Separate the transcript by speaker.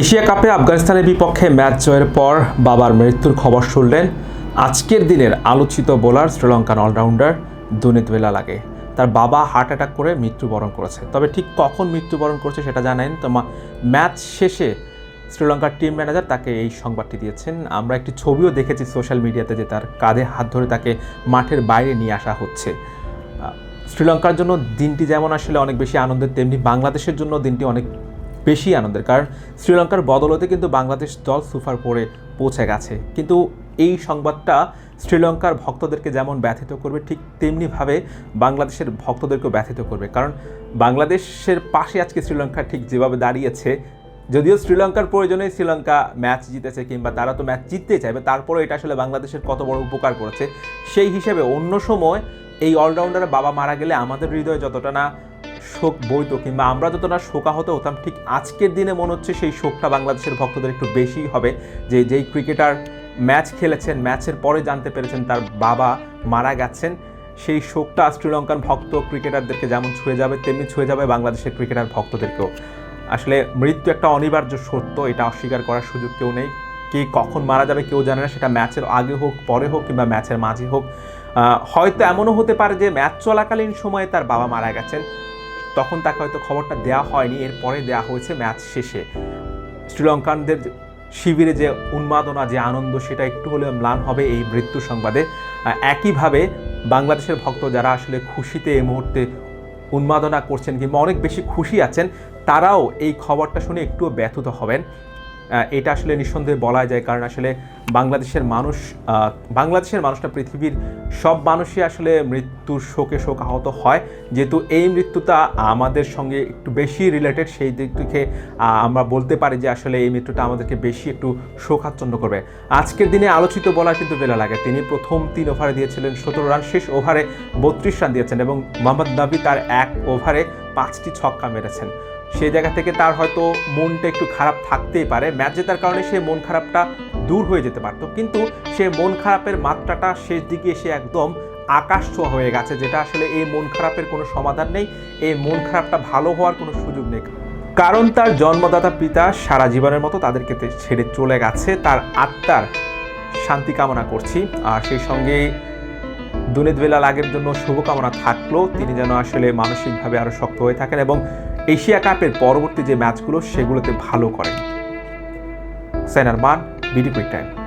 Speaker 1: Asia কাপে আফগানিস্তানের বিপক্ষে ম্যাচ জয়ের পর বাবার মৃত্যুর খবর শুনলেন। আজকের দিনের আলোচিত বোলার শ্রীলঙ্কান অলরাউন্ডার দুনিত লাগে তার বাবা হার্ট অ্যাটাক করে মৃত্যুবরণ করেছে। তবে ঠিক কখন মৃত্যুবরণ করেছে সেটা জানেন? তো ম্যাচ শেষে শ্রীলঙ্কার টিম ম্যানেজার তাকে এই সংবাদটি দিয়েছেন। আমরা একটি ছবিও দেখেছি সোশ্যাল মিডিয়াতে যে তার কাঁধে হাত ধরে তাকে মাঠের বাইরে নিয়ে আসা হচ্ছে। শ্রীলঙ্কার জন্য দিনটি যেমন আসলে অনেক বেশি আনন্দের, তেমনি বাংলাদেশের জন্য দিনটি অনেক বেশি আনন্দের, কারণ শ্রীলঙ্কার বদলতে কিন্তু বাংলাদেশ দল সুপার ফোরে পৌঁছে গেছে। কিন্তু এই সংবাদটা শ্রীলঙ্কার ভক্তদেরকে যেমন ব্যথিত করবে, ঠিক তেমনিভাবে বাংলাদেশের ভক্তদেরকেও ব্যথিত করবে। কারণ বাংলাদেশের পাশে আজকে শ্রীলঙ্কা ঠিক যেভাবে দাঁড়িয়েছে, যদিও শ্রীলঙ্কার প্রয়োজনে শ্রীলঙ্কা ম্যাচ জিতেছে কিংবা তারা তো ম্যাচ জিততে চাইবে তারপরে এটা আসলে বাংলাদেশের কত বড় উপকার করেছে। সেই হিসেবে অন্য সময় এই অলরাউন্ডারের বাবা মারা গেলে আমাদের হৃদয়ে যতটা না শোক বইতো কিংবা আমরা যতটা শোকাহত হতাম, ঠিক আজকের দিনে মনে হচ্ছে সেই শোকটা বাংলাদেশের ভক্তদের একটু বেশি হবে। যে, যেই ক্রিকেটার ম্যাচ খেলেছেন, ম্যাচের পরে জানতে পেরেছেন তার বাবা মারা গেছেন, সেই শোকটা শ্রীলঙ্কান ভক্ত ক্রিকেটারদেরকে যেমন ছুঁয়ে যাবে, তেমনি ছুঁয়ে যাবে বাংলাদেশের ক্রিকেটার ভক্তদেরকেও। আসলে মৃত্যু একটা অনিবার্য সত্য, এটা অস্বীকার করার সুযোগ কেউ নেই। কে কখন মারা যাবে কেউ জানে না, সেটা ম্যাচের আগে হোক, পরে হোক কিংবা ম্যাচের মাঝে হোক। হয়তো এমনও হতে পারে যে ম্যাচ চলাকালীন সময়ে তার বাবা মারা গেছেন। তখন তাকে হয়তো খবরটা দেওয়া হয়নি এরপরে দেওয়া হয়েছে ম্যাচ শেষে। শ্রীলঙ্কানদের শিবিরে যে উন্মাদনা, যে আনন্দ, সেটা একটু হলেও ম্লান হবে এই মৃত্যু সংবাদে। একইভাবে বাংলাদেশের ভক্ত যারা আসলে খুশিতে এই মুহূর্তে উন্মাদনা করছেন কিংবা অনেক বেশি খুশি আছেন, তারাও এই খবরটা শুনে একটুও ব্যথিত হবেন। এটা আসলে নিঃসন্দেহে বলা যায়, কারণ আসলে বাংলাদেশের মানুষ বাংলাদেশের মানুষটা পৃথিবীর সব মানুষই আসলে মৃত্যুর শোকে শোক আহত হয়। যেহেতু এই মৃত্যুটা আমাদের সঙ্গে একটু বেশি রিলেটেড সেই দিক থেকে আমরা বলতে পারি যে আসলে এই মৃত্যুটা আমাদেরকে বেশি একটু শোকাচ্ছন্ন করবে। আজকের দিনে আলোচিত বলা কিন্তু বেলা লাগে। তিনি প্রথম তিন ওভারে দিয়েছিলেন, সতেরো রান, শেষ ওভারে বত্রিশ রান দিয়েছেন এবং মোহাম্মদ নাবি তার এক ওভারে পাঁচটি ছক্কা মেরেছেন। সেই জায়গা থেকে তার হয়তো মনটা একটু খারাপ থাকতেই পারে। ম্যাচ জেতার কারণে সে মন খারাপটা দূর হয়ে যেতে পারতো। কিন্তু সে মন খারাপের মাত্রাটা শেষ দিকে এসে একদম আকাশ ছোঁয়া হয়ে গেছে, যেটা আসলে এই মন খারাপের কোনো সমাধান নেই, এই মন খারাপটা ভালো হওয়ার কোনো সুযোগ নেই। কারণ তার জন্মদাতা পিতা সারা জীবনের মতো তাদেরকে ছেড়ে চলে গেছে, তার আত্মার শান্তি কামনা করছি। আর সেই সঙ্গে দুনিত বেলা লাগের জন্য শুভকামনা থাকল তিনি যেন আসলে মানসিকভাবে আরও শক্ত হয়ে থাকেন এবং এশিয়া কাপের পরবর্তী যে ম্যাচগুলো সেগুলোতে ভালো করেন। সেনার মান বিডি টাইম।